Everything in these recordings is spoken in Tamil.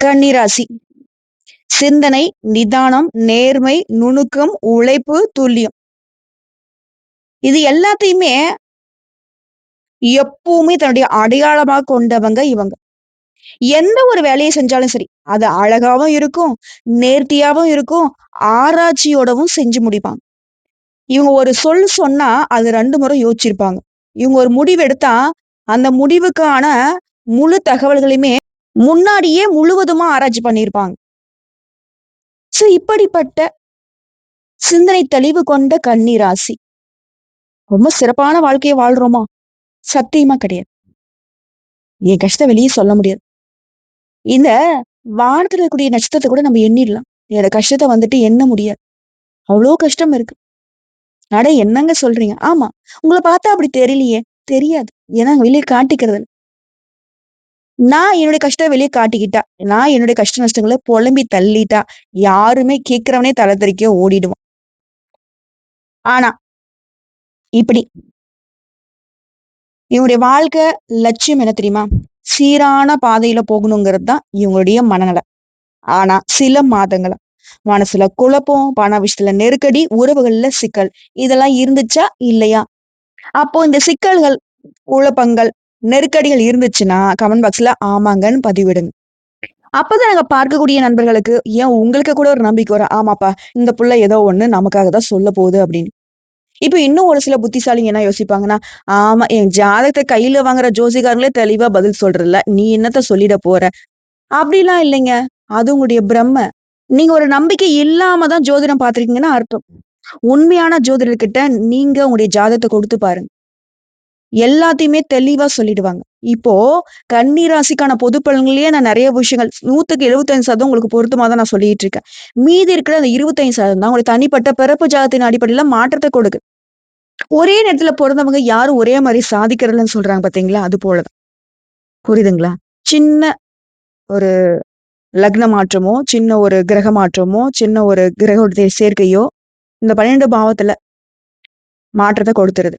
கன்னிராசி. சிந்தனை நிதானம் நேர்மை நுணுக்கம் உழைப்பு துல்லியம். இது எல்லாத்தையுமே எப்பவுமே தன்னுடைய அடையாளமாக கொண்டவங்க இவங்க. எந்த ஒரு வேலையை செஞ்சாலும் சரி அது அழகாவும் இருக்கும் நேர்த்தியாவும் இருக்கும் ஆராய்ச்சியோடவும் செஞ்சு முடிப்பாங்க. இவங்க ஒரு சொல் சொன்னா அது ரெண்டு முறை யோசிச்சிருப்பாங்க. இவங்க ஒரு முடிவு எடுத்தா அந்த முடிவுக்கான முழு தகவல்களையுமே முன்னாடியே முழுவதுமா ஆராய்ச்சி பண்ணியிருப்பாங்க. சோ இப்படிப்பட்ட சிந்தனை தெளிவு கொண்ட கன்னி ராசி. ரொம்ப சிறப்பான வாழ்க்கையை வாழ்றோமா? சத்தியமா கிடையாது. என் கஷ்டத்தை வெளியே சொல்ல முடியாது. இந்த வானத்துல இருக்கக்கூடிய நட்சத்திரத்தை கூட நம்ம எண்ணிடலாம். என்னோட கஷ்டத்தை வந்துட்டு எண்ண முடியாது. அவ்வளோ கஷ்டம் இருக்கு. அட என்னங்க சொல்றீங்க? ஆமா. உங்களை பார்த்தா அப்படி தெரியலையே. தெரியாது. ஏன்னா வெளியே காட்டிக்கிறது நான் என்னுடைய கஷ்டம் வெளியே காட்டிக்கிட்டா நான் என்னுடைய கஷ்ட நஷ்டங்களை புலம்பி தள்ளிட்டா யாருமே கேட்கிறவனே தலை தெறிக்க ஓடிடுவான். ஆனா இப்படி. இவங்களுடைய வாழ்க்கை லட்சியம் என்ன தெரியுமா? சீரான பாதையில போகணுங்கிறது தான் இவங்களுடைய மனநல. ஆனா சில மாதங்களா மனசுல குழப்பம் பண விஷயத்துல நெருக்கடி உறவுகள்ல சிக்கல் இதெல்லாம் இருந்துச்சா இல்லையா? அப்போ இந்த சிக்கல்கள் குழப்பங்கள் நெருக்கடிகள் இருந்துச்சுன்னா கமெண்ட் பாக்ஸ்ல ஆமாங்கன்னு பதிவிடுங்க. அப்பதான் நாங்க பார்க்கக்கூடிய நண்பர்களுக்கு ஏன் உங்களுக்கு கூட ஒரு நம்பிக்கை வரும்? ஆமாப்பா இந்த புள்ள ஏதோ ஒண்ணு நமக்காக தான் சொல்ல போகுது அப்படின்னு. இப்ப இன்னும் ஒரு சில புத்திசாலிங்க என்ன யோசிப்பாங்கன்னா ஆமா என் ஜாதகத்தை கையில வாங்குற ஜோசிகாரங்களே தெளிவா பதில் சொல்றல நீ என்னத்த சொல்லிட போற? அப்படிலாம் இல்லைங்க. அது உங்களுடைய பிரம்ம. நீங்க ஒரு நம்பிக்கை இல்லாம தான் ஜோதிடம் பாத்திருக்கீங்கன்னா அர்த்தம். உண்மையான ஜோதிடர்கிட்ட நீங்க உங்களுடைய ஜாதகத்தை கொடுத்து பாருங்க. எல்லாத்தையுமே தெளிவா சொல்லிடுவாங்க. இப்போ கன்னி ராசிக்கான பொது பலன்களையே நான் நிறைய விஷயங்கள் நூத்துக்கு எழுபத்தஞ்சு சதவீதம் உங்களுக்கு பொருத்தமா தான் நான் சொல்லிட்டு இருக்கேன். மீதி இருக்கிற அந்த இருபத்தைந்து சதவீதம் தான் உங்களுக்கு தனிப்பட்ட பிறப்பு ஜாதத்தின் அடிப்படையில மாற்றத்தை கொடுக்கு ஒரே நேரத்துல பிறந்தவங்க யாரும் ஒரே மாதிரி சாதிக்கிறதுன்னு சொல்றாங்க பாத்தீங்களா? அது போலதான். புரியுதுங்களா? சின்ன ஒரு லக்ன மாற்றமோ சின்ன ஒரு கிரக மாற்றமோ சின்ன ஒரு கிரக சேர்க்கையோ இந்த பன்னெண்டு பாவத்துல மாற்றத்தை கொடுத்துருது.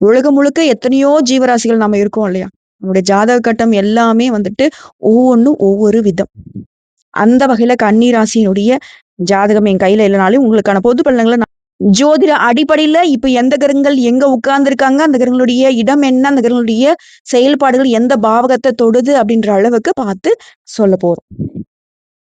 உலகம் முழுக்க எத்தனையோ ஜீவராசிகள் நம்ம இருக்கோம் இல்லையா? நம்முடைய ஜாதக கட்டம் எல்லாமே வந்துட்டு ஒவ்வொன்றும் ஒவ்வொரு விதம். அந்த வகையில கன்னிராசியினுடைய ஜாதகம் என் கையில இல்லைனாலும் உங்களுக்கான பொது பலன்களை ஜோதிட அடிப்படையில இப்ப எந்த கிரகங்கள் எங்க உட்கார்ந்து இருக்காங்க அந்த கிரகங்களுடைய இடம் என்ன அந்த கிரகங்களுடைய செயல்பாடுகள் எந்த பாவகத்தை தொடுது அப்படின்ற அளவுக்கு பார்த்து சொல்ல போறோம்.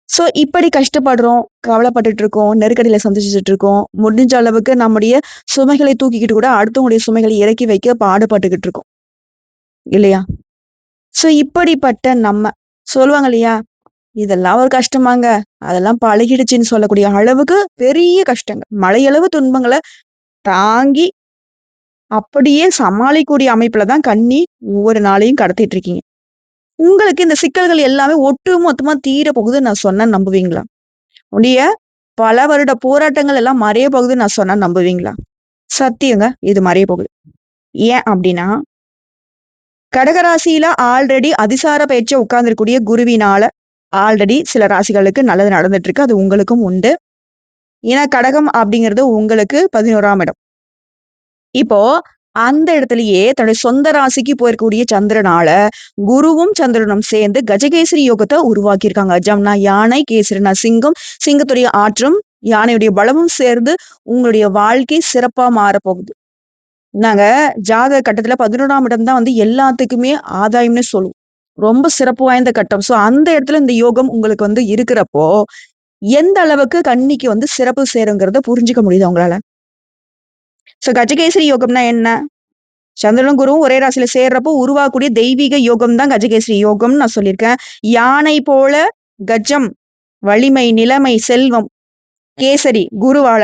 சோ இப்படி கஷ்டப்படுறோம் கவலைப்பட்டுட்டு இருக்கோம் நெருக்கடியில சந்திச்சுட்டு இருக்கோம் முடிஞ்ச அளவுக்கு நம்முடைய சுமைகளை தூக்கிக்கிட்டு கூட அடுத்தவங்களுடைய சுமைகளை இறக்கி வைக்க பாடுபட்டுக்கிட்டு இருக்கோம் இல்லையா? சோ இப்படிப்பட்ட நம்ம சொல்லுவாங்க இல்லையா? இதெல்லாம் ஒரு கஷ்டமாங்க. அதெல்லாம் பழகிடுச்சுன்னு சொல்லக்கூடிய அளவுக்கு பெரிய கஷ்டங்க. மழையளவு துன்பங்களை தாங்கி அப்படியே சமாளிக்கக்கூடிய அமைப்புல தான் கண்ணி ஒவ்வொரு நாளையும் கடத்திட்டு இருக்கீங்க உங்களுக்கு இந்த சிக்கல்கள் எல்லாமே ஒட்டு மொத்தமா தீர போகுது நான் சொன்ன நம்புவீங்களா? உடைய பல வருட போராட்டங்கள் எல்லாம் மறைய போகுது நான் சொன்னா நம்புவீங்களா? சத்தியங்க இது மறைய போகுது ஏன் அப்படின்னா கடகராசியில ஆல்ரெடி அதிசார பயிற்சியை உட்கார்ந்துருக்கூடிய குருவினால ஆல்ரெடி சில ராசிகளுக்கு நல்லது நடந்துட்டு இருக்கு அது உங்களுக்கும் உண்டு. ஏன்னா கடகம் அப்படிங்கிறது உங்களுக்கு பதினோராம் இடம். இப்போ அந்த இடத்துலயே தன்னுடைய சொந்த ராசிக்கு போயிருக்கக்கூடிய சந்திரனால குருவும் சந்திரனும் சேர்ந்து கஜகேசரி யோகத்தை உருவாக்கியிருக்காங்க. அஜம்னா யானை கேசரினா சிங்கம் சிங்கத்துடைய ஆற்றும் யானையுடைய பலமும் சேர்ந்து உங்களுடைய வாழ்க்கை சிறப்பா மாறப்போகுது. நாங்க ஜாதக கட்டத்துல பதினொன்றாம் இடம் தான் வந்து எல்லாத்துக்குமே ஆதாயம்னு சொல்லுவோம். ரொம்ப சிறப்பு வாய்ந்த கட்டம். சோ அந்த இடத்துல இந்த யோகம் உங்களுக்கு வந்து இருக்கிறப்போ எந்த அளவுக்கு கண்ணிக்கு வந்து சிறப்பு சேருங்கிறத புரிஞ்சுக்க முடியுது அவங்களால ஸோ கஜகேசரி யோகம்னா என்ன? சந்திரனும் குருவும் ஒரே ராசியில சேர்றப்போ உருவாக்கூடிய தெய்வீக யோகம் தான் கஜகேசரி யோகம்னு நான் சொல்லியிருக்கேன். யானை போல கஜம் வலிமை நிலைமை செல்வம் கேசரி குருவால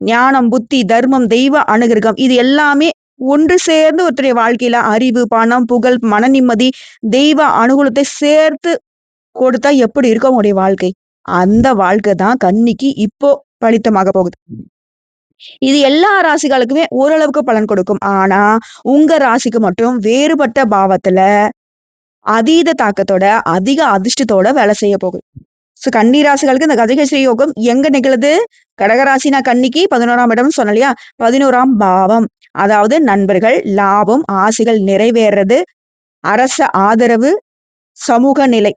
ஞானம் புத்தி தர்மம் தெய்வ அனுகிரகம் இது எல்லாமே ஒன்று சேர்ந்து ஒருத்தருடைய வாழ்க்கையில அறிவு பணம் புகழ் மன நிம்மதி தெய்வ அனுகூலத்தை சேர்த்து கொடுத்தா எப்படி இருக்கும் உங்களுடைய வாழ்க்கை? அந்த வாழ்க்கை தான் கன்னிக்கு இப்போ பலித்தமாக போகுது. இது எல்லா ராசிகளுக்குமே ஓரளவுக்கு பலன் கொடுக்கும். ஆனா உங்க ராசிக்கு மட்டும் வேறுபட்ட பாவத்துல அதீத தாக்கத்தோட அதிக அதிர்ஷ்டத்தோட வேலை செய்ய போகுது. சோ கன்னி ராசிகளுக்கு இந்த கஜகஸ்ரீ யோகம் எங்க நிகழுது? கடகராசினா கன்னிக்கு பதினோராம் இடம் சொன்னலையா பதினோராம் பாவம். அதாவது நண்பர்கள் லாபம் ஆசைகள் நிறைவேறது அரச ஆதரவு சமூக நிலை.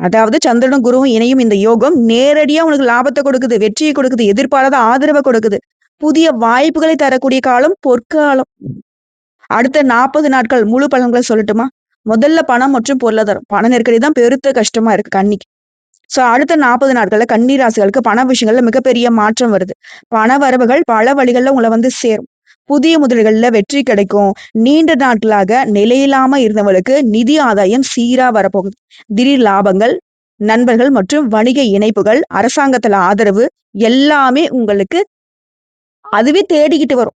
அதாவது சந்திரனும் குருவும் இணையும் இந்த யோகம் நேரடியா உனக்கு லாபத்தை கொடுக்குது வெற்றியை கொடுக்குது எதிர்பாராத ஆதரவை கொடுக்குது. புதிய வாய்ப்புகளை தரக்கூடிய காலம் பொற்காலம். அடுத்த நாற்பது நாட்கள் முழு பலன்களை சொல்லட்டுமா? முதல்ல பணம் மற்றும் பொருளாதாரம். பண நெருக்கடி தான் பெருத்த கஷ்டமா இருக்கு கண்ணிக்கு. சோ அடுத்த நாற்பது நாட்கள்ல கண்ணீராசிகளுக்கு பண விஷயங்கள்ல மிகப்பெரிய மாற்றம் வருது. பண வரவுகள் பல வழிகளில் உங்களை வந்து சேரும். புதிய முதல்களில் வெற்றி கிடைக்கும். நீண்ட நாட்களாக நிலையில்லாம இருந்தவங்களுக்கு நிதி ஆதாயம் சீரா வரப்போகுது. திடீர் லாபங்கள் நண்பர்கள் மற்றும் வணிக இணைப்புகள் அரசாங்கத்துல ஆதரவு எல்லாமே உங்களுக்கு அதுவே தேடிக்கிட்டு வரும்.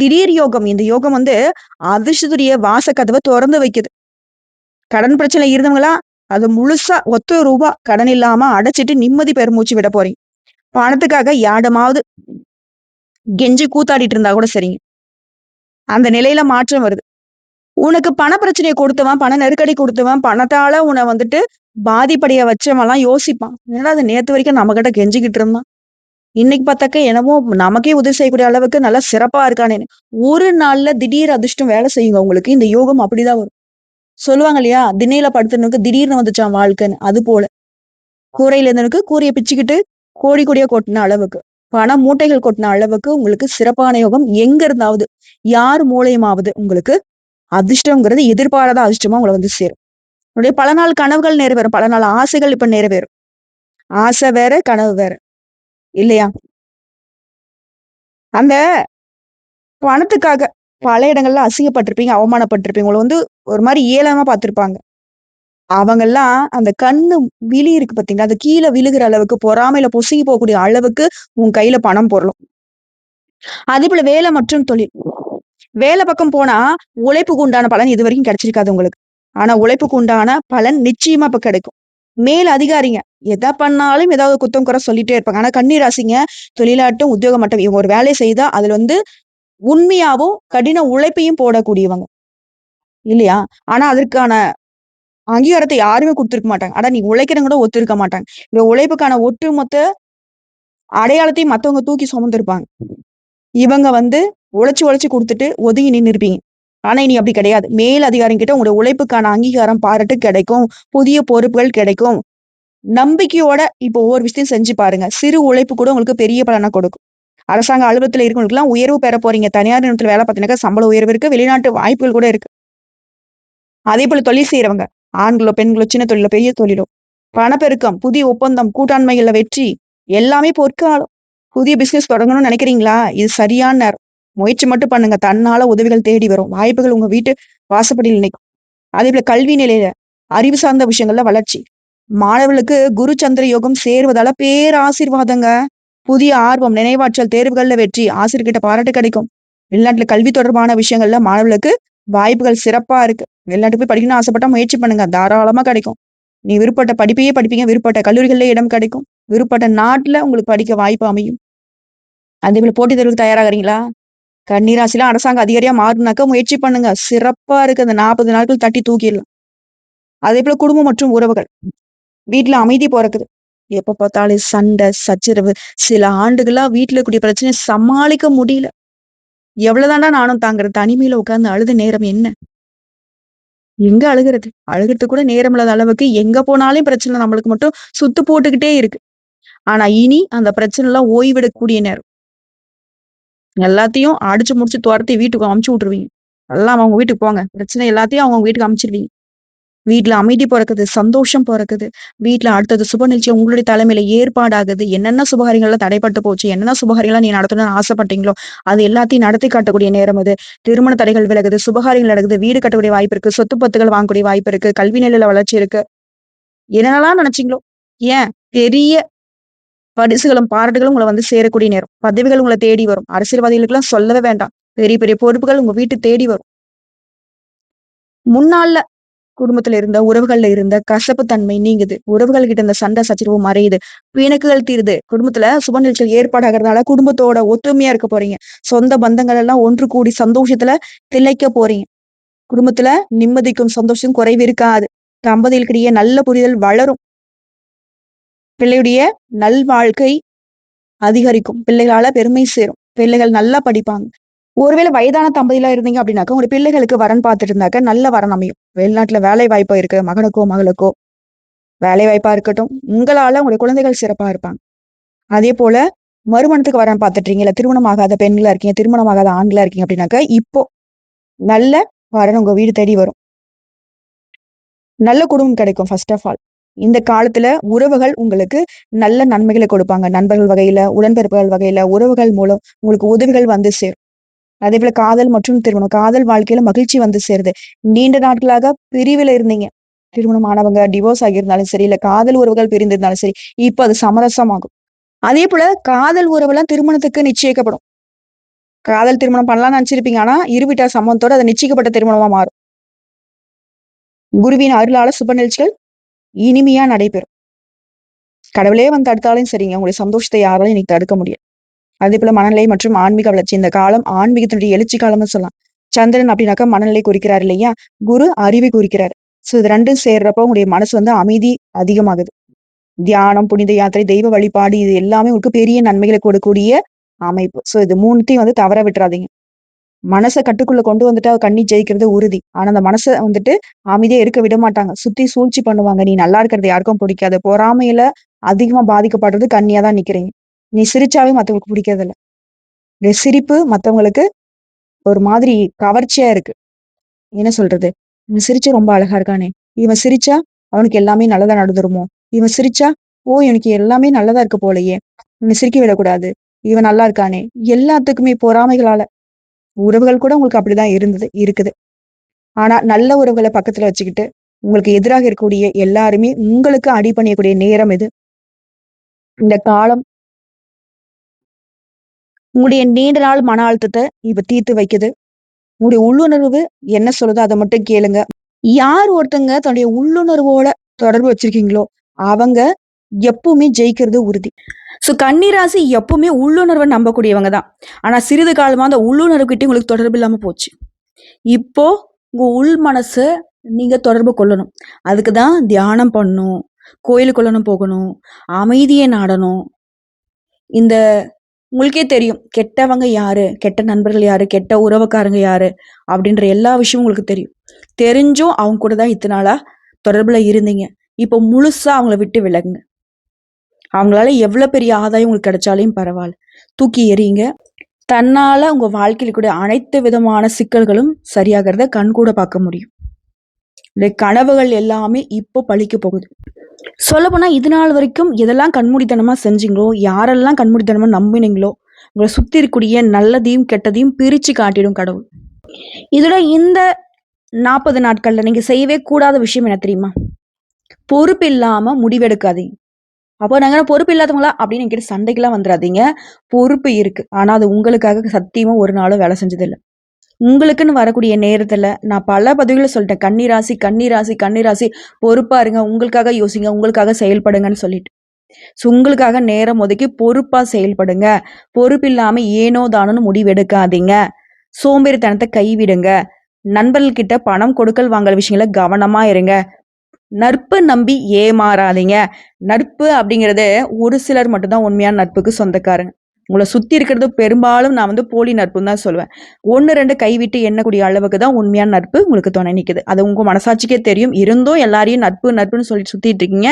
திடீர் யோகம் இந்த யோகம் வந்து அதிர்ஷ்டத்துடைய வாச கதவை திறந்து வைக்குது. கடன் பிரச்சனை இருந்தவங்களா அது முழுசா ஒத்த ரூபா கடன் இல்லாம அடைச்சிட்டு நிம்மதி பெருமூச்சு விட போறீங்க. பணத்துக்காக யாடமாவது கெஞ்சி கூத்தாடிட்டு இருந்தா கூட சரிங்க. அந்த நிலையில மாற்றம் வருது. உனக்கு பண பிரச்சனையை கொடுத்தவன் பண நெருக்கடி கொடுத்தவன் பணத்தால உன்னை வந்துட்டு பாதிப்படைய வச்சவன்லாம் யோசிப்பான். ஏன்னா அது நேத்து வரைக்கும் நம்ம கிட்ட கெஞ்சிக்கிட்டு இருந்தான். இன்னைக்கு பார்த்தாக்க என்னமோ நமக்கே உதவி செய்யக்கூடிய அளவுக்கு நல்லா சிறப்பா இருக்கானே. ஒரு நாள்ல திடீர் அதிர்ஷ்டம் வேலை செய்யுங்க உங்களுக்கு. இந்த யோகம் அப்படிதான் வரும். சொல்லுவாங்க இல்லையா திண்ணையில படுத்தனுக்கு திடீர்னு வந்துச்சான் வாழ்க்கைன்னு. அது போல. கூரையில இருந்தனுக்கு கூரையை பிச்சுக்கிட்டு கோடி கோடியா கொட்டின அளவுக்கு. பண மூட்டைகள் கொட்டின அளவுக்கு உங்களுக்கு சிறப்பான யோகம் எங்க இருந்தாவது யார் மூலியமாவது உங்களுக்கு அதிர்ஷ்டம்ங்கிறது எதிர்பாராத அதிர்ஷ்டமா உங்களை வந்து சேரும். உங்களுடைய பல நாள் கனவுகள் நிறைவேறும். பல நாள் ஆசைகள் இப்ப நிறைவேறும். ஆசை வேற கனவு வேற. இல்லையா? அந்த பணத்துக்காக பல இடங்கள்ல அசிங்கப்பட்டிருப்பீங்க அவமானப்பட்டிருப்பீங்க. உங்களை வந்து ஒரு மாதிரி ஏளனமா பார்த்திருப்பாங்க. அவங்கெல்லாம் அந்த கண்ணு விழி இருக்கு பாத்தீங்களா? அது கீழே விழுகிற அளவுக்கு பொறாமையில பொசுங்கி போகக்கூடிய அளவுக்கு உன் கையில பணம் பொருளும். அதே போல வேலை மற்றும் தொழில். வேலை பக்கம் போனா உழைப்புக்கு உண்டான பலன் இது வரைக்கும் கிடைச்சிருக்காது உங்களுக்கு. ஆனா உழைப்புக்கு உண்டான பலன் நிச்சயமா இப்ப கிடைக்கும். மேல் அதிகாரிங்க எதை பண்ணாலும் ஏதாவது குத்தம் குறை சொல்லிட்டே இருப்பாங்க. ஆனா கண்ணீராசிங்க தொழிலாட்டம் உத்தியோகம் மட்டும் இவங்க ஒரு வேலையை செய்தா அதுல வந்து உண்மையாவும் கடின உழைப்பையும் போடக்கூடியவங்க. இல்லையா? ஆனா அதற்கான அங்கீகாரத்தை யாருமே கொடுத்துருக்க மாட்டாங்க. ஆனா நீ உழைக்கிறவங்க கூட ஒத்துருக்க மாட்டாங்க. இந்த உழைப்புக்கான ஒட்டுமொத்த அடையாளத்தையும் மத்தவங்க தூக்கி சுமந்திருப்பாங்க. இவங்க வந்து உழைச்சு உழைச்சு கொடுத்துட்டு ஒதுங்கி நின்று இருப்பீங்க. ஆனா இனி அப்படி கிடையாது. மேல் அதிகாரம் கிட்ட உங்களோட உழைப்புக்கான அங்கீகாரம் பாராட்டு கிடைக்கும். புதிய பொறுப்புகள் கிடைக்கும். நம்பிக்கையோட இப்போ ஒவ்வொரு விஷயத்தையும் செஞ்சு பாருங்க. சிறு உழைப்பு கூட உங்களுக்கு பெரிய பலனை கொடுக்கும். அரசாங்க அலுவலகத்துல இருக்கவங்களுக்குலாம் உயர்வு பெற போறீங்க. தனியார் நிறுவனத்துல வேலை பார்த்தீங்கன்னா சம்பள உயர்வு இருக்கு. வெளிநாட்டு வாய்ப்புகள் கூட இருக்கு. அதே போல தொழில் செய்யறவங்க ஆண்களோ பெண்களோ சின்ன தொழிலோ பெரிய தொழிலோ. பணப்பெருக்கம் புதிய ஒப்பந்தம் கூட்டாண்மைகள்ல வெற்றி எல்லாமே பொற்காலம். புதிய பிசினஸ் தொடங்கணும்னு நினைக்கிறீங்களா? இது சரியான நேரம். முயற்சி மட்டும் பண்ணுங்க. தன்னால உதவிகள் தேடி வரும். வாய்ப்புகள் உங்க வீட்டு வாசப்படியில் நினைக்கும் அதே போல கல்வி நிலையில அறிவு சார்ந்த விஷயங்கள்ல வளர்ச்சி. மாணவர்களுக்கு குரு சந்திர யோகம் சேருவதால பேராசீர்வாதங்க. புதிய ஆர்வம் நினைவாற்றல் தேர்வுகள்ல வெற்றி ஆசிரியர்கிட்ட பாராட்டு கிடைக்கும். வெளிநாட்டுல கல்வி தொடர்பான விஷயங்கள்ல மாணவர்களுக்கு வாய்ப்புகள் சிறப்பா இருக்கு. வெளிநாட்டுக்கு போய் படிக்கணும்னு ஆசைப்பட்டா முயற்சி பண்ணுங்க. தாராளமா கிடைக்கும். நீ விருப்பப்பட்ட படிப்பையே படிப்பீங்க. விருப்பப்பட்ட கல்லூரிகள்ல இடம் கிடைக்கும். விருப்பப்பட்ட நாட்டுல உங்களுக்கு படிக்க வாய்ப்பு அமையும். அதே போல போட்டித் தேர்வுக்கு தயாராகிறீங்களா? கன்னிராசில அரசாங்க அதிகாரியா மாறினாக்க முயற்சி பண்ணுங்க. சிறப்பா இருக்கு. அந்த நாற்பது நாட்கள் தட்டி தூக்கிடலாம். அதே போல குடும்பம் மற்றும் உறவுகள். வீட்டுல அமைதி பிறக்குது. எப்ப பார்த்தாலும் சண்டை சச்சரவு. சில ஆண்டுகளா வீட்டுல இருக்கக்கூடிய பிரச்சனையை சமாளிக்க முடியல. எவ்வளவுதாண்டா நானும் தாங்குற தனிமையில உட்கார்ந்து அழுத நேரம் என்ன? எங்க அழுகிறது? அழுகிறது கூட நேரம் இல்லாத அளவுக்கு எங்க போனாலும் பிரச்சனை நம்மளுக்கு மட்டும் சுத்து போட்டுக்கிட்டே இருக்கு. ஆனா இனி அந்த பிரச்சனை எல்லாம் ஓய்வெடுக்கக்கூடிய நேரம். எல்லாத்தையும் அடிச்சு முடிச்சு துரத்தி வீட்டுக்கு அமுச்சு விட்டுருவீங்க. எல்லாம் அவங்க வீட்டுக்கு போங்க. பிரச்சனை எல்லாத்தையும் அவங்க வீட்டுக்கு அமுச்சிருவீங்க. வீட்டுல அமைதி பிறக்குது சந்தோஷம் பிறக்குது. வீட்டுல அடுத்தது சுப நிகழ்ச்சி உங்களுடைய தலைமையில ஏற்பாடாகுது. என்னென்ன சுபகாரியங்கள்லாம் தடைப்பட்டு போச்சு என்னென்ன சுபகாரியங்கள்லாம் நீ நடத்தணும்னு ஆசைப்பட்டீங்களோ அது எல்லாத்தையும் நடத்தி காட்டக்கூடிய நேரம் அது. திருமண தடைகள் விலகுது சுபகாரியங்கள் நடக்குது வீடு கட்டக்கூடிய வாய்ப்பு இருக்கு சொத்து பத்துகள் வாங்கக்கூடிய வாய்ப்பு இருக்கு கல்வி நிலையில வளர்ச்சி இருக்கு. என்னென்னலாம் நினைச்சீங்களோ ஏன் பெரிய பரிசுகளும் பாராட்டுகளும் உங்களை வந்து சேரக்கூடிய நேரம். பதவிகள் உங்களை தேடி வரும். அரசியல்வாதிகளுக்கெல்லாம் சொல்லவே வேண்டாம். பெரிய பெரிய பொறுப்புகள் உங்க வீட்டு தேடி வரும். முன்னால குடும்பத்துல இருந்த உறவுகள்ல இருந்த கசப்பு தன்மை நீங்குது. உறவுகள் கிட்ட இந்த சண்டை சச்சரவு மறையுது. பிணக்குகள் தீருது. குடும்பத்துல சுப நிகழ்ச்சிகள் ஏற்பாடாகிறதுனால குடும்பத்தோட ஒத்துமையா இருக்க போறீங்க. சொந்த பந்தங்கள் எல்லாம் ஒன்று கூடி சந்தோஷத்துல திளைக்க போறீங்க. குடும்பத்துல நிம்மதிக்கும் சந்தோஷம் குறைவு இருக்காது. தம்பதிகளுக்கிடையே நல்ல புரிதல் வளரும். பிள்ளையுடைய நல்வாழ்க்கை அதிகரிக்கும். பிள்ளைகளால பெருமை சேரும். பிள்ளைகள் நல்லா படிப்பாங்க. ஒருவேளை வயதான தம்பதியெல்லாம் இருந்தீங்க அப்படின்னாக்கா உங்க பிள்ளைகளுக்கு வரன் பார்த்துட்டு இருந்தாக்க நல்ல வரன் அமையும். வெளிநாட்டுல வேலை வாய்ப்பு இருக்கு மகனுக்கோ மகளுக்கோ. வேலை வாய்ப்பா இருக்கட்டும் உங்களால உங்களுடைய குழந்தைகள் சிறப்பா இருப்பாங்க. அதே போல மறுமணத்துக்கு வரன் பார்த்துட்டீங்க இல்ல திருமணம் ஆகாத பெண்களா இருக்கீங்க திருமணம் ஆகாத ஆண்களா இருக்கீங்க அப்படின்னாக்கா இப்போ நல்ல வரன் உங்க வீடு தேடி வரும். நல்ல குடும்பம் கிடைக்கும் ஃபர்ஸ்ட் ஆஃப் ஆல் இந்த காலத்துல உறவுகள் உங்களுக்கு நல்ல நன்மைகளை கொடுப்பாங்க. நண்பர்கள் வகையில உடன்பிறப்புகள் வகையில உறவுகள் மூலம் உங்களுக்கு உதவிகள் வந்து சேரும். அதே போல காதல் மற்றும் திருமணம். காதல் வாழ்க்கையில மகிழ்ச்சி வந்து சேருது. நீண்ட நாட்களாக பிரிவில் இருந்தீங்க. திருமணம் ஆனவங்க டிவோர்ஸ் ஆகியிருந்தாலும் சரி இல்ல காதல் உறவுகள் பிரிந்திருந்தாலும் சரி இப்ப அது சமரசமாகும். அதே போல காதல் உறவுலாம் திருமணத்துக்கு நிச்சயிக்கப்படும். காதல் திருமணம் பண்ணலாம்னு நினைச்சிருப்பீங்க. ஆனா இருவிட்டார் சம்பந்தத்தோட அது நிச்சயிக்கப்பட்ட திருமணமா மாறும். குருவின் அருளால சுப நிகழ்ச்சிகள் இனிமையா நடைபெறும். கடவுளே வந்து தடுத்தாலும் சரிங்க. உங்களுடைய சந்தோஷத்தை யாராலும் இன்னைக்கு தடுக்க முடியாது. அதே போல மனநிலை மற்றும் ஆன்மீக வளர்ச்சி. இந்த காலம் ஆன்மீகத்தினுடைய எழுச்சி காலம்னு சொல்லலாம். சந்திரன் அப்படின்னாக்கா மனநிலை குறிக்கிறார் இல்லையா? குரு அறிவை குறிக்கிறார். சோ இது ரெண்டும் சேர்றப்போ உங்களுடைய மனசு வந்து அமைதி அதிகமாகுது. தியானம் புனித யாத்திரை தெய்வ வழிபாடு இது எல்லாமே உங்களுக்கு பெரிய நன்மைகளை கொடுக்கக்கூடிய அமைப்பு. சோ இது மூணுத்தையும் வந்து தவற விட்டுறாதீங்க. மனசை கட்டுக்குள்ள கொண்டு வந்துட்டு கண்ணி ஜெயிக்கிறது உறுதி. ஆனா அந்த மனசை வந்துட்டு அமைதியா இருக்க விட மாட்டாங்க. சுத்தி சூழ்ச்சி பண்ணுவாங்க. நீ நல்லா இருக்கிறது யாருக்கும் பிடிக்காது. பொறாமையில அதிகமா பாதிக்கப்படுறது கண்ணியா தான் நிக்கிறீங்க. நீ சிரிச்சாவே மத்தவங்களுக்கு பிடிக்கிறது இல்ல இந்த சிரிப்பு மத்தவங்களுக்கு ஒரு மாதிரி கவர்ச்சியா இருக்கு. என்ன சொல்றது? இவன் சிரிச்சா ரொம்ப அழகா இருக்கானே. இவன் சிரிச்சா அவனுக்கு எல்லாமே நல்லதா நடந்துருமோ இவன் சிரிச்சா ஓ இவனுக்கு எல்லாமே நல்லதா இருக்கு போலயே. இவனை சிரிக்க விடக்கூடாது. இவன் நல்லா இருக்கானே. எல்லாத்துக்குமே பொறாமைகளால உறவுகள் கூட உங்களுக்கு அப்படிதான் இருந்தது இருக்குது. ஆனா நல்ல உறவுகளை பக்கத்துல வச்சுக்கிட்டு உங்களுக்கு எதிராக இருக்கக்கூடிய எல்லாருமே உங்களுக்கு அடி பண்ணியக்கூடிய நேரம் இது. இந்த காலம் உங்களுடைய நீண்ட நாள் மன அழுத்தத்தை இப்ப தீர்த்து வைக்குது. உங்களுடைய உள்ளுணர்வு என்ன சொல்லுதோ அதை மட்டும் கேளுங்க. யார் ஒருத்தங்க தன்னுடைய உள்ளுணர்வோட தொடர்பு வச்சிருக்கீங்களோ அவங்க எப்பவுமே ஜெயிக்கிறது உறுதி. ஸோ கன்னிராசி எப்பவுமே உள்ளுணர்வை நம்பக்கூடியவங்க தான். ஆனால் சிறிது காலமாக அந்த உள்ளுணர்வுக்கிட்டே உங்களுக்கு தொடர்பு இல்லாமல் போச்சு. இப்போ உங்கள் உள் மனசை நீங்கள் தொடர்பு கொள்ளணும். அதுக்கு தான் தியானம் பண்ணணும் கோயிலுக்குள்ளனும் போகணும் அமைதியை நாடணும். இந்த உங்களுக்கே தெரியும் கெட்டவங்க யாரு? கெட்ட நண்பர்கள் யாரு? கெட்ட உறவுக்காரங்க யாரு? அப்படின்ற எல்லா விஷயமும் உங்களுக்கு தெரியும். தெரிஞ்சும் அவங்க கூட தான் இத்தனை நாளா தொடர்புல இருந்தீங்க. இப்போ முழுசா அவங்கள விட்டு விலகுங்க. அவங்களால எவ்வளவு பெரிய ஆதாயம் உங்களுக்கு கிடைச்சாலையும் பரவாயில்ல. தூக்கி எறியுங்க. தன்னால உங்கள் வாழ்க்கையில கூட அனைத்து விதமான சிக்கல்களும் சரியாகிறத கண் கூட பார்க்க முடியும். இந்த கனவுகள் எல்லாமே இப்போ பழிக்க போகுது. சொல்லப்போனால் இது நாள் வரைக்கும் எதெல்லாம் கண்மூடித்தனமா செஞ்சீங்களோ யாரெல்லாம் கண்மூடித்தனமா நம்பினீங்களோ உங்களை சுத்தி இருக்கக்கூடிய நல்லதையும் கெட்டதையும் பிரிச்சு காட்டிடும் கடவுள். இதோட இந்த நாற்பது நாட்கள்ல நீங்க செய்யவே கூடாத விஷயம் என்ன தெரியுமா? பொறுப்பு இல்லாம முடிவெடுக்காதீங்க. அப்போ நாங்கள் பொறுப்பு இல்லாதவங்களா? அப்படின்னு என்கிட்ட சண்டைக்கெல்லாம் வந்துடாதீங்க பொறுப்பு இருக்கு. ஆனா அது உங்களுக்காக சத்தியமா ஒரு நாளும் வேலை செஞ்சதில்லை. உங்களுக்குன்னு வரக்கூடிய நேரத்தில் நான் பல பதிவுகளை சொல்லிட்டேன். கன்னிராசி கன்னிராசி கன்னிராசி. பொறுப்பாக இருங்க. உங்களுக்காக யோசிங்க. உங்களுக்காக செயல்படுங்கன்னு சொல்லிட்டு. ஸோ உங்களுக்காக நேரம் ஒதுக்கி பொறுப்பாக செயல்படுங்க. பொறுப்பு இல்லாமல் ஏனோ தானோன்னு முடிவெடுக்காதீங்க. சோம்பேறித்தனத்தை கைவிடுங்க. நண்பர்கள்கிட்ட பணம் கொடுக்கல் வாங்கல் விஷயங்கள கவனமாக இருங்க. நட்பு நம்பி ஏமாறாதீங்க. நட்பு அப்படிங்கிறது ஒரு சிலர் மட்டும்தான் உண்மையான நட்புக்கு சொந்தக்காரங்க. உங்களை சுற்றி இருக்கிறது பெரும்பாலும் நான் வந்து போலி நட்புன்னு தான் சொல்லுவேன் ஒன்று ரெண்டு கைவிட்டு எண்ணக்கூடிய அளவுக்கு தான் உண்மையான நட்பு உங்களுக்கு துணை நிற்குது அது உங்கள் மனசாட்சிக்கே தெரியும். இருந்தும் எல்லாரையும் நட்பு நட்புன்னு சொல்லி சுற்றிட்டு இருக்கீங்க.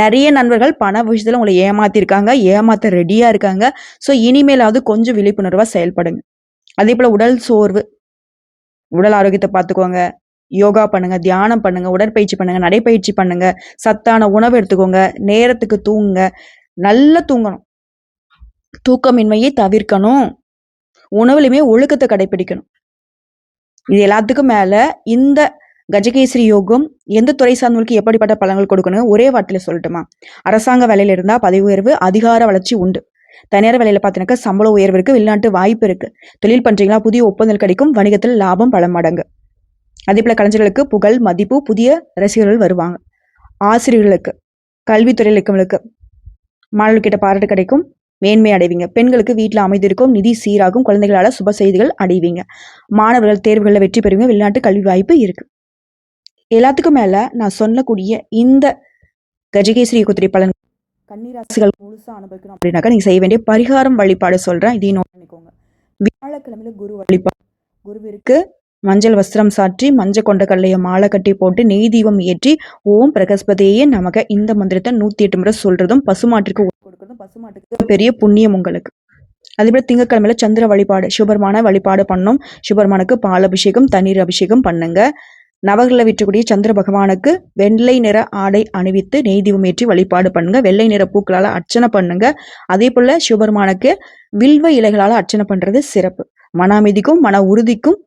நிறைய நண்பர்கள் பண விஷயத்தில் உங்களை ஏமாத்திருக்காங்க. ஏமாத்த ரெடியாக இருக்காங்க. ஸோ இனிமேலாவது கொஞ்சம் விழிப்புணர்வாக செயல்படுங்க. அதே போல் உடல் சோர்வு உடல் ஆரோக்கியத்தை பார்த்துக்கோங்க. யோகா பண்ணுங்க தியானம் பண்ணுங்க உடற்பயிற்சி பண்ணுங்க நடைப்பயிற்சி பண்ணுங்க. சத்தான உணவு எடுத்துக்கோங்க. நேரத்துக்கு தூங்குங்க. நல்லா தூங்கணும். தூக்கமின்மையை தவிர்க்கணும். உணவுலையுமே ஒழுக்கத்தை கடைபிடிக்கணும் இது எல்லாத்துக்கும் மேல இந்த கஜகேசரி யோகம் எந்த துறை சார்ந்தவர்களுக்கு எப்படிப்பட்ட பலன்கள் கொடுக்கணும் ஒரே வார்த்தையில சொல்லட்டுமா? அரசாங்க வேலையில இருந்தா பதவி உயர்வு அதிகார வளர்ச்சி உண்டு. தனியார் வேலையில பார்த்தீங்கன்னாக்கா சம்பள உயர்வு இருக்கு வெளிநாட்டு வாய்ப்பு இருக்கு. தொழில் பண்றீங்களா புதிய ஒப்பந்தம் கிடைக்கும் வணிகத்தில் லாபம் பல மடங்கு. அதே போல கலைஞர்களுக்கு புகழ் மதிப்பு புதிய ரசிகர்கள் வருவாங்க. ஆசிரியர்களுக்கு கல்வித்துறையில் இருக்கவங்களுக்கு மாணவர்கிட்ட பாராட்டு கிடைக்கும். மேன்மை அடைவீங்க. பெண்களுக்கு வீட்டில் அமைதி இருக்கும் நிதி சீராகும். குழந்தைகளால சுப செய்திகள் அடைவீங்க. மாணவர்கள் தேர்வுகளில் வெற்றி பெறுவீங்க. வெளிநாட்டு கல்வி வாய்ப்பு இருக்கு. எல்லாத்துக்கும் மேல நான் சொல்லக்கூடிய இந்த கஜகேசரி யுகத்திரி பலன் கன்னிராசிகள் முழுசா அனுபவிக்கணும் அப்படின்னாக்கா நீங்க செய்ய வேண்டிய பரிகாரம் வழிபாடு சொல்றேன். இதையும் நோட் பண்ணிக்கோங்க. வியாழக்கிழமையில குரு வழிபாடு குருவிற்கு மஞ்சள் வஸ்திரம் சாற்றி மஞ்சள் கொண்ட கல்லையை மாலை கட்டி போட்டு நெய் தீபம் ஏற்றி ஓம் பிரகஸ்பதியே நமக்கு இந்த மந்திரத்தை நூத்தி எட்டு முறை சொல்றதும் பசுமாட்டிற்கு உணவு கொடுக்கறதும் பசுமாட்டுக்கு பெரிய புண்ணியம் உங்களுக்கு. அதே போல சந்திர வழிபாடு சுபர்மான வழிபாடு பண்ணும். சுபர்மானுக்கு பால் அபிஷேகம் தண்ணீர் அபிஷேகம் பண்ணுங்க. நவகிரில் விற்றக்கூடிய சந்திர பகவானுக்கு வெள்ளை நிற ஆடை அணிவித்து நெய் தீபம் ஏற்றி வழிபாடு பண்ணுங்க. வெள்ளை நிற பூக்களால அர்ச்சனை பண்ணுங்க. அதே போல சுபர்மானுக்கு வில்வ இலைகளால அர்ச்சனை பண்றது சிறப்பு. மன அமைதிக்கும் மன உறுதிக்கும்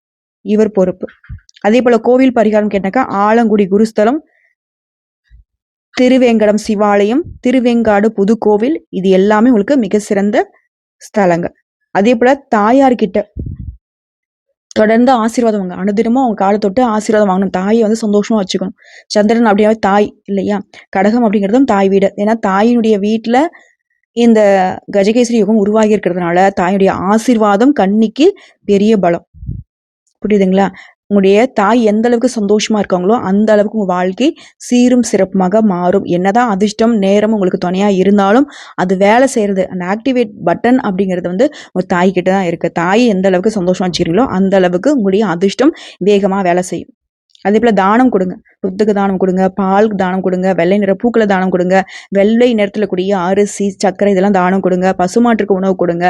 இவர் பொறுப்பு. அதே போல கோவில் பரிகாரம் கேட்டாக்கா ஆலங்குடி குருஸ்தலம் திருவேங்கடம் சிவாலயம் திருவேங்காடு புதுக்கோவில் இது எல்லாமே உங்களுக்கு மிக சிறந்த ஸ்தலங்கள் அதே போல தாயார்கிட்ட தொடர்ந்து ஆசீர்வாதம் வாங்க. அனுதினமும் அவங்க காலை தொட்டு ஆசீர்வாதம் வாங்கணும். தாயை வந்து சந்தோஷமா வச்சுக்கணும். சந்திரன் அப்படியாவே தாய் இல்லையா? கடகம் அப்படிங்கிறதும் தாய் வீடு. ஏன்னா தாயினுடைய வீட்டுல இந்த கஜகேசரி யுகம் உருவாகி இருக்கிறதுனால தாயினுடைய ஆசீர்வாதம் கண்ணிக்கு பெரிய பலம். புரியுதுங்களா? உங்களுடைய தாய் எந்த அளவுக்கு சந்தோஷமா இருக்காங்களோ அந்த அளவுக்கு உங்க வாழ்க்கை சீரும் சிறப்புமாக மாறும். என்னதான் அதிர்ஷ்டம் நேரம் உங்களுக்கு துணையா இருந்தாலும் அது வேலை செய்யறது அந்த ஆக்டிவேட் பட்டன் அப்படிங்கிறது வந்து உங்க தாய் கிட்ட தான் இருக்கு. தாய் எந்த அளவுக்கு சந்தோஷமா வச்சுக்கிறீங்களோ அந்த அளவுக்கு உங்களுடைய அதிர்ஷ்டம் வேகமா வேலை செய்யும். அதே போல தானம் கொடுங்க. புத்துக்கு தானம் கொடுங்க பால் தானம் கொடுங்க வெள்ளை நிற பூக்களை தானம் கொடுங்க வெள்ளை நிறத்துல கூடிய அரிசி சர்க்கரை இதெல்லாம் தானம் கொடுங்க பசுமாட்டுக்கு உணவு கொடுங்க.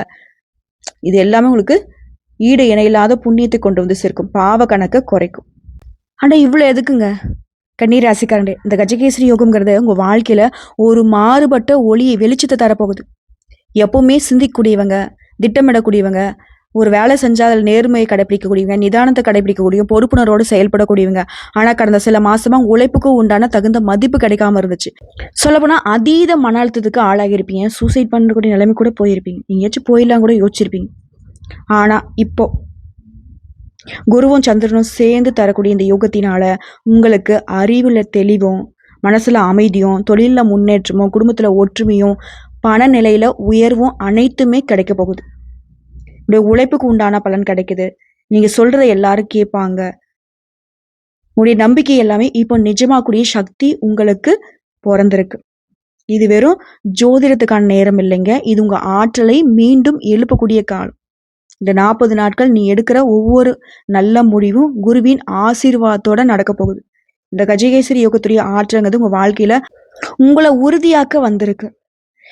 இது எல்லாமே உங்களுக்கு ஈடு இணையில்லாத புண்ணியத்தை கொண்டு வந்து சேர்க்கும். பாவ கணக்கை குறைக்கும். ஆனால் இவ்வளோ எதுக்குங்க? கண்ணீர் ராசிக்காரண்டே இந்த கஜகேசரி யோகம்ங்கிறது உங்க வாழ்க்கையில ஒரு மாறுபட்ட ஒளியை வெளிச்சத்தை தரப்போகுது. எப்பவுமே சிந்திக்கக்கூடியவங்க திட்டமிடக்கூடியவங்க ஒரு வேலை செஞ்சால் அதில் நேர்மையை கடைபிடிக்கக்கூடியவங்க நிதானத்தை கடைபிடிக்கக்கூடிய பொறுப்புணர்வோடு செயல்படக்கூடியவங்க. ஆனா கடந்த சில மாசமா உழைப்புக்கு உண்டான தகுந்த மதிப்பு கிடைக்காம இருந்துச்சு. சொல்லப்போனா அதீத மன அழுத்தத்துக்கு ஆளாகியிருப்பீங்க. சூசைட் பண்ணக்கூடிய நிலைமை கூட போயிருப்பீங்க. எங்கேயாச்சும் போயிடலாம் கூட யோசிச்சிருப்பீங்க. ஆனா இப்போ குருவும் சந்திரனும் சேர்ந்து தரக்கூடிய இந்த யோகத்தினால உங்களுக்கு அறிவுல தெளிவும் மனசுல அமைதியும் தொழிலில் முன்னேற்றமும் குடும்பத்துல ஒற்றுமையும் பண நிலையில உயர்வும் அனைத்துமே கிடைக்க போகுது. உடைய உழைப்புக்கு உண்டான பலன் கிடைக்குது. நீங்க சொல்றதை எல்லாரும் கேட்பாங்க. உங்களுடைய நம்பிக்கை எல்லாமே இப்போ நிஜமாக்கூடிய சக்தி உங்களுக்கு பிறந்திருக்கு. இது வெறும் ஜோதிடத்துக்கான நேரம் இல்லைங்க. இது உங்க ஆற்றலை மீண்டும் எழுப்பக்கூடிய காலம். இந்த நாற்பது நாட்கள் நீ எடுக்கிற ஒவ்வொரு நல்ல முடிவும் குருவின் ஆசீர்வாதத்தோட நடக்க போகுது. இந்த கஜகேசரி யோகத்துடைய ஆற்றங்கிறது உங்க வாழ்க்கையில உங்களை உறுதியாக்க வந்திருக்கு.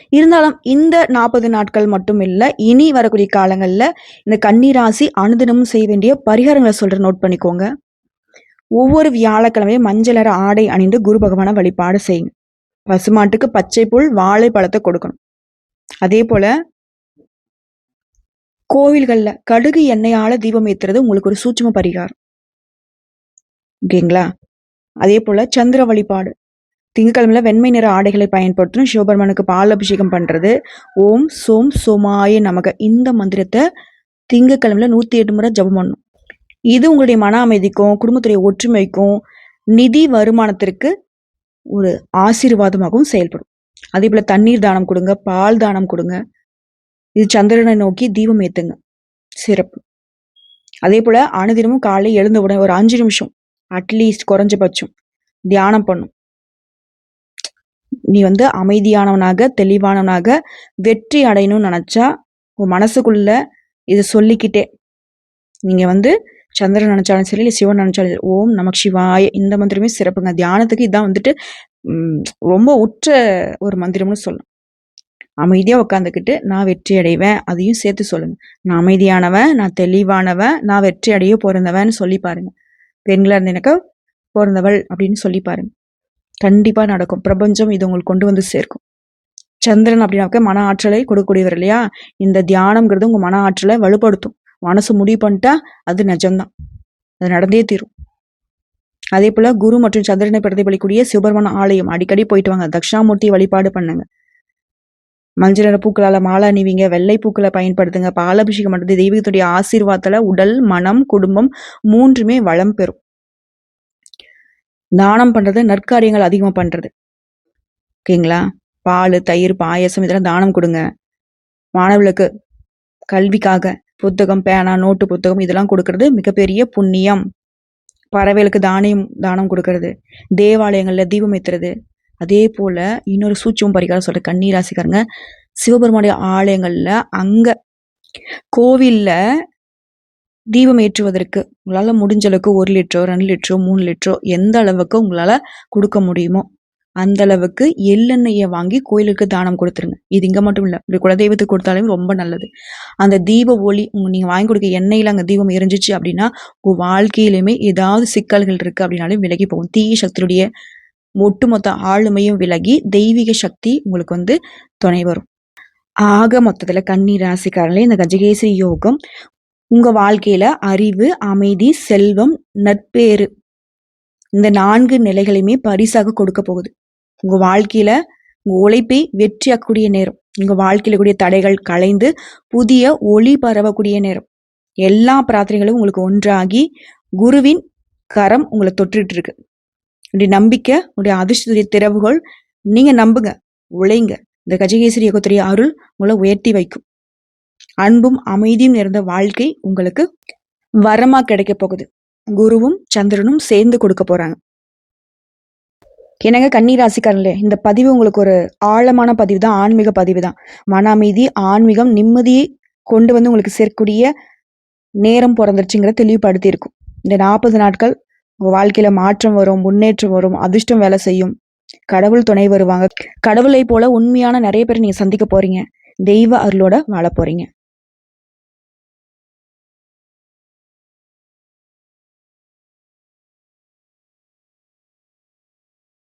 இருந்தாலும் இந்த நாற்பது நாட்கள் மட்டும் இல்ல இனி வரக்கூடிய காலங்கள்ல இந்த கன்னிராசி அனுதினமும் செய்ய வேண்டிய பரிகாரங்களை சொல்ற நோட் பண்ணிக்கோங்க. ஒவ்வொரு வியாழக்கிழமையும் மஞ்சள் நிற ஆடை அணிந்து குரு பகவானை வழிபாடு செய்யுங்க பசுமாட்டுக்கு பச்சை புல் வாழைப்பழத்தை கொடுக்கணும். அதே போல கோவில்கள்ல கடுகு எண்ணெயால தீபம் ஏத்துறது உங்களுக்கு ஒரு சூட்சும பரிகாரம். ஓகேங்களா? அதே போல சந்திர வழிபாடு. திங்கக்கிழமையில வெண்மை நிற ஆடைகளை பயன்படுத்தணும். சிவபெருமானுக்கு பால் அபிஷேகம் பண்றது. ஓம் சோம் சோமாய நமக. இந்த மந்திரத்தை திங்கக்கிழமையில நூத்தி எட்டு முறை ஜபம் பண்ணும் இது உங்களுடைய மன அமைதிக்கும் குடும்பத்துடைய ஒற்றுமைக்கும் நிதி வருமானத்திற்கு ஒரு ஆசீர்வாதமாகவும் செயல்படும். அதே போல தண்ணீர் தானம் கொடுங்க பால் தானம் கொடுங்க. இது சந்திரனை நோக்கி தீபம் ஏத்துங்க. சிறப்பு. அதே போல அனுதினமும் காலை எழுந்த உடனே ஒரு அஞ்சு நிமிஷம் அட்லீஸ்ட் குறைஞ்சபட்சம் தியானம் பண்ணும். நீ வந்து அமைதியானவனாக தெளிவானவனாக வெற்றி அடையணும்னு நினைச்சா உன் மனசுக்குள்ள இதை சொல்லிக்கிட்டே. நீங்க வந்து சந்திரன் நினச்சாலும் சரி இல்லை சிவன் நினச்சாலும் சரி ஓம் நமக்கு சிவாய இந்த மந்திரமே சிறப்புங்க. தியானத்துக்கு இதான் வந்துட்டு ரொம்ப உற்ற ஒரு மந்திரம்னு சொல்லலாம் அமைதியா உட்காந்துக்கிட்டு நான் வெற்றி அடைவேன் அதையும் சேர்த்து சொல்லுங்க. நான் அமைதியானவன் நான் தெளிவானவன் நான் வெற்றி அடைய பிறந்தவன் சொல்லி பாருங்க. பெண்களா இருந்தீனாக்கா பிறந்தவள் அப்படின்னு சொல்லி பாருங்க. கண்டிப்பா நடக்கும். பிரபஞ்சம் இது உங்களுக்கு கொண்டு வந்து சேர்க்கும். சந்திரன் அப்படின்னாக்க மன ஆற்றலை கொடுக்கக்கூடியவர் இல்லையா? இந்த தியானம்ங்கிறது உங்க மன ஆற்றலை வலுப்படுத்தும். மனசு முடிவு பண்ணிட்டா அது நிஜம்தான். அது நடந்தே தீரும். அதே போல குரு மற்றும் சந்திரனை பிரதிபலிக்கூடிய சிவபெருமான ஆலயம் அடிக்கடி போயிட்டு வாங்க. தட்சிணாமூர்த்தி வழிபாடு பண்ணுங்க. மஞ்சள் நிற பூக்களால் மாலை அணிவிங்க வெள்ளை பூக்களை பயன்படுத்துங்க. பாலாபிஷேகம் பண்ணுறது தெய்வீகத்துடைய ஆசீர்வாதத்தில் உடல் மனம் குடும்பம் மூன்றுமே வளம் பெறும். தானம் பண்ணுறது நற்காரியங்கள் அதிகமாக பண்றது. ஓகேங்களா? பால் தயிர் பாயசம் இதெல்லாம் தானம் கொடுங்க. மாணவர்களுக்கு கல்விக்காக புத்தகம் பேனா நோட்டு புத்தகம் இதெல்லாம் கொடுக்கறது மிகப்பெரிய புண்ணியம். பறவைகளுக்கு தானியம் தானம் கொடுக்கறது. தேவாலயங்களில் தீபம் ஏற்றுறது அதே போல் இன்னொரு சூட்சம் பரிகாரம் சொல்ற கன்னிராசிக்காரங்க சிவபெருமானுடைய ஆலயங்களில் அங்கே கோவிலில் தீபம் ஏற்றுவதற்கு உங்களால் முடிஞ்ச அளவுக்கு ஒரு லிட்டரோ ரெண்டு லிட்டரோ மூணு லிட்டரோ எந்த அளவுக்கு உங்களால் கொடுக்க முடியுமோ அந்த அளவுக்கு எள்ளெண்ணெயை வாங்கி கோயிலுக்கு தானம் கொடுத்துருங்க. இது இங்கே மட்டும் இல்லை இப்படி குலதெய்வத்துக்கு கொடுத்தாலும் ரொம்ப நல்லது. அந்த தீப ஒளி நீங்கள் வாங்கி கொடுக்க எண்ணெயில் அங்கே தீபம் எரிஞ்சிச்சு அப்படின்னா உங்கள் வாழ்க்கையிலுமே ஏதாவது சிக்கல்கள் இருக்குது அப்படின்னாலும் விலகி போகும். தீய சக்தியுடைய ஒட்டுமொத்த ஆளுமையும் விலகி தெய்வீக சக்தி உங்களுக்கு வந்து துணை வரும். ஆக மொத்தத்தில் கன்னி ராசிக்காரங்களே இந்த கஜகேசரி யோகம் உங்கள் வாழ்க்கையில் அறிவு அமைதி செல்வம் நட்பேறு இந்த நான்கு நிலைகளையுமே பரிசாக கொடுக்க போகுது. உங்கள் வாழ்க்கையில் உங்கள் உழைப்பை வெற்றியாக்கக்கூடிய நேரம் உங்கள் வாழ்க்கையில் கூடிய தடைகள் களைந்து புதிய ஒளி பரவக்கூடிய நேரம். எல்லா பிரார்த்தனைகளும் உங்களுக்கு ஒன்றாகி குருவின் கரம் உங்களை தொட்டுட்டு இருக்கு. உடைய நம்பிக்கை உடைய அதிர்ஷ்டத்துடைய திறவுகள் நீங்க நம்புங்க உழைங்க. இந்த கஜகேசரி யோகத்துடைய அருள் உங்களை உயர்த்தி வைக்கும். அன்பும் அமைதியும் நிறைந்த வாழ்க்கை உங்களுக்கு வரமா கிடைக்க போகுது. குருவும் சந்திரனும் சேர்ந்து கொடுக்க போறாங்க. என்னங்க கன்னி ராசிக்காரங்களே இந்த பதிவு உங்களுக்கு ஒரு ஆழமான பதிவு தான் ஆன்மீக பதிவு தான். மன அமைதி ஆன்மீகம் நிம்மதியை கொண்டு வந்து உங்களுக்கு சேர்க்கக்கூடிய நேரம் பிறந்துருச்சுங்கிற தெளிவுபடுத்தி இருக்கும் இந்த நாற்பது நாட்கள் உங்க வாழ்க்கையில மாற்றம் வரும் முன்னேற்றம் வரும் அதிர்ஷ்டம் வேலை செய்யும். கடவுள் துணை வருவாங்க. கடவுளை போல உண்மையான நிறைய பேர் நீங்க சந்திக்க போறீங்க. தெய்வ அருளோட வாழ போறீங்க.